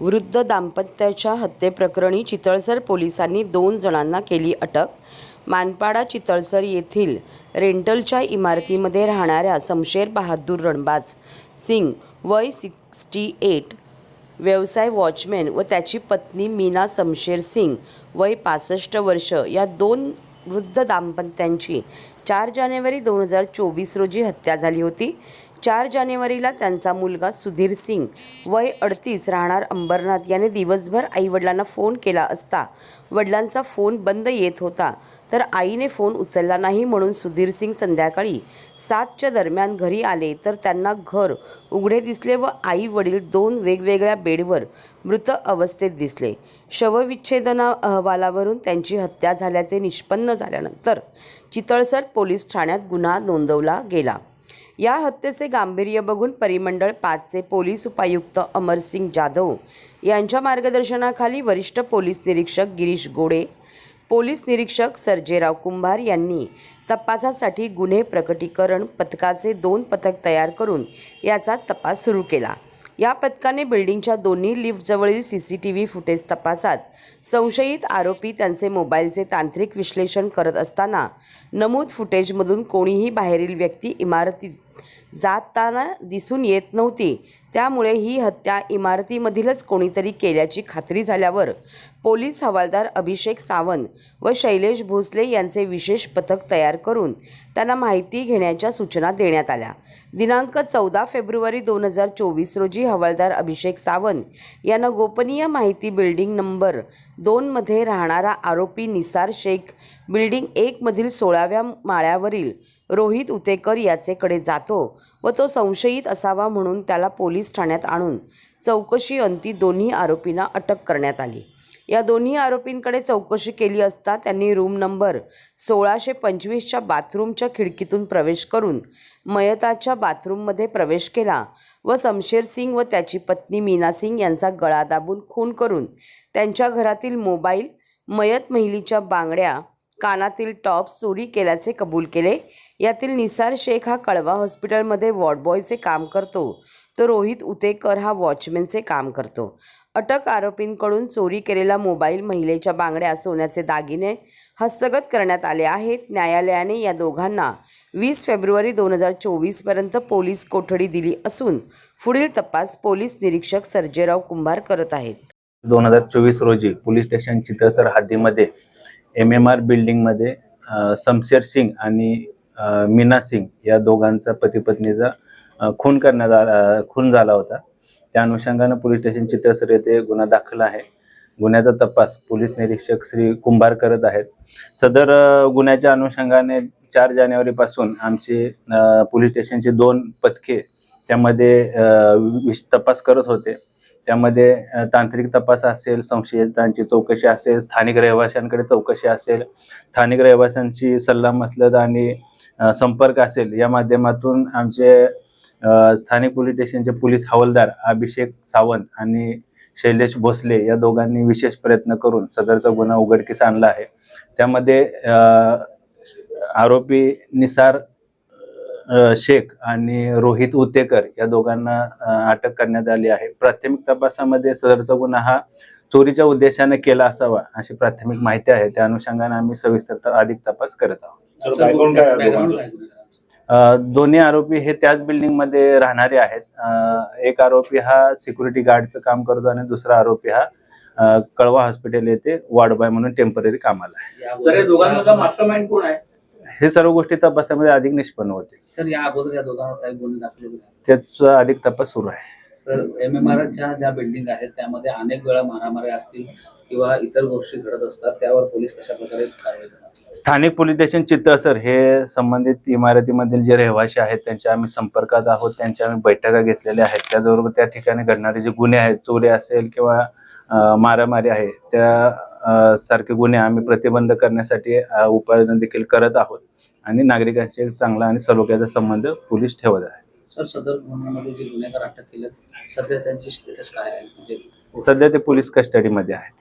वृद्ध दाम्पत्याच्या हत्येप्रकरणी चितळसर पोलिसांनी दोन जणांना केली अटक. मानपाडा चितळसर येथील रेंटलच्या इमारतीमध्ये राहणाऱ्या समशेर बहादूर रणबाज सिंग वय सिक्स्टी एट व्यवसाय वॉचमॅन व त्याची पत्नी मीना समशेर सिंग वय पासष्ट वर्ष या दोन वृद्ध दाम्पत्यांची चार जानेवारी दोन हजार चोवीस रोजी हत्या झाली होती. चार जानेवारीला त्यांचा मुलगा सुधीर सिंग वय अडतीस राहणार अंबरनाथ. याने दिवसभर आईवडिलांना फोन केला असता. वडिलांचा फोन बंद येत होता. तर आईने फोन उचलला नाही म्हणून सुधीर सिंग संध्याकाळी सातच्या दरम्यान घरी आले. तर त्यांना घर उघडे दिसले व आई वडील दोन वेगवेगळ्या बेडवर मृत अवस्थेत दिसले. शवविच्छेदना अहवालावरून त्यांची हत्या झाल्याचे निष्पन्न झाल्यानंतर चितळसर पोलीस ठाण्यात गुन्हा नोंदवला गेला. या हत्येचे गांभीर्य बघून परिमंडळ पाचचे पोलीस उपायुक्त अमरसिंग जाधव यांच्या मार्गदर्शनाखाली वरिष्ठ पोलीस निरीक्षक गिरीश गोडे पोलीस निरीक्षक सर्जेराव कुंभार यांनी तपासासाठी गुन्हे प्रकटीकरण पथकाचे दोन पथक तयार करून याचा तपास सुरू केला. या पथकाने बिल्डिंगच्या दोन्ही लिफ्टजवळील C C T V footage तपासात संशयित आरोपी त्यांचे मोबाईलचे तांत्रिक विश्लेषण करत असताना नमूद फुटेजमधून कोणीही बाहेरील व्यक्ती इमारतीत जाताना दिसून येत नव्हती. त्यामुळे ही हत्या इमारतीमधीलच कोणीतरी केल्याची खात्री झाल्यावर पोलीस हवालदार अभिषेक सावंत व शैलेश भोसले यांचे विशेष पथक तयार करून त्यांना माहिती घेण्याच्या सूचना देण्यात आल्या. दिनांक चौदा फेब्रुवारी दोन हजार चोवीस रोजी हवालदार अभिषेक सावंत यांना गोपनीय माहिती बिल्डिंग नंबर दोनमध्ये राहणारा आरोपी निसार शेख बिल्डिंग एकमधील सोळाव्या माळ्यावरील रोहित उतेकर याचेकडे जातो व तो संशयित असावा म्हणून त्याला पोलीस ठाण्यात आणून चौकशी अंती दोन्ही आरोपींना अटक करण्यात आली. या दोन्ही आरोपींकडे चौकशी केली असता त्यांनी रूम नंबर सोळाशे पंचवीसच्या बाथरूमच्या खिडकीतून प्रवेश करून मयताच्या बाथरूममध्ये प्रवेश केला व समशेर सिंग व त्याची पत्नी मीना सिंग यांचा गळा दाबून खून करून त्यांच्या घरातील मोबाईल मयत महिलीच्या बांगड्या कानातील टॉप चोरी केल्याचे कबूल केले. यातील निसार शेख हा कळवा हॉस्पिटलमध्ये वॉर्डबॉयचे काम करतो. तर रोहित उतेकर हा वॉचमॅनचे काम करतो. अटक आरोपींकडून चोरी केलेला मोबाईल महिलेच्या बांगड्या सोन्याचे दागिने हस्तगत करण्यात आले आहेत. न्यायालयाने या दोघांना वीस फेब्रुवारी दोन हजार चोवीसपर्यंत पोलीस कोठडी दिली असून पुढील तपास पोलीस निरीक्षक सर्जेराव कुंभार करत आहेत. दोन हजार चोवीस रोजी पोलीस स्टेशन चित्रसर हद्दीमध्ये एम एम आर बिल्डिंगमध्ये समशेर सिंग आणि मीना सिंग या दोघांचा पती पत्नीचा खून करण्यात आला खून झाला होता. त्या अनुषंगानं पोलीस स्टेशन चित्रसर येथे गुन्हा दाखल आहे. गुन्ह्याचा तपास पोलीस निरीक्षक श्री कुंभार करत आहेत. सदर गुन्ह्याच्या अनुषंगाने चार जानेवारीपासून आमचे अ, पोलीस स्टेशनचे दोन पथके त्यामध्ये तपास करत होते. त्यामध्ये तांत्रिक तपास असेल संशयितांची चौकशी असेल स्थानिक रहिवाशांकडे चौकशी असेल स्थानिक रहिवाशांची सल्लामसलत आणि संपर्क असेल या माध्यमातून आमचे स्थानिक पोलीस स्टेशनचे पोलीस हवालदार अभिषेक सावंत आणि शैलेश भोसले या दोघांनी विशेष प्रयत्न करून सदरचा गुन्हा उघडकीस आणला आहे. त्यामध्ये आरोपी निसार शेख आणि रोहित उतेकर या दोघांना अटक करण्यात आली आहे. प्राथमिक तपासामध्ये सदरचा गुन्हा हा चोरीच्या उद्देशाने केला असावा अशी प्राथमिक माहिती आहे. त्या अनुषंगाने आम्ही सविस्तर अधिक तपास करत आहोत. काय आहे दोघांचं? दोन्ही आरोपी हे त्याच बिल्डिंगमध्ये राहणारे आहेत. अ, एक आरोपी हा सिक्युरिटी गार्डचं काम करतो आणि दुसरा आरोपी हा अ, कळवा हॉस्पिटल येथे वार्डबॉय म्हणून टेंपररी कामाला आहे. सर या दोघांमधला मास्टरमाइंड कोण आहे? हे सर्व गोष्टी तपासामध्ये अधिक निष्पन्न होते सर या अगोदर या दोघांवर काही गुन्हे दाखल होते त्याच अधिक तपास सुरू आहे. सर एम एम आरच्या ज्या बिल्डिंग आहेत त्यामध्ये अनेक वेळा मारामाऱ्या असतील किंवा इतर गोष्टी घडत असतात त्यावर पोलीस कशा प्रकारे कारवाई करतात? स्थानिक पोलीस स्टेशन चित्तसर हे संबंधित इमारतीमधील जे रहिवासी आहेत त्यांच्या आम्ही संपर्कात आहोत त्यांच्या आम्ही बैठका घेतलेल्या आहेत. त्याचबरोबर त्या ठिकाणी घडणारे जे गुन्हे आहेत चोरी असेल किंवा मारामारी आहे त्या सारखे गुन्हे आम्ही प्रतिबंध करण्यासाठी उपाययोजना देखील करत आहोत. आणि नागरिकांशी एक चांगला आणि सलोख्याचा संबंध पोलीस ठेवत आहे सर सदर गुन्ह्यामध्ये जे गुन्हेगार अटक केले सध्या त्यांची स्टेटस काय आहे? म्हणजे सध्या ते पोलीस कस्टडीमध्ये आहेत.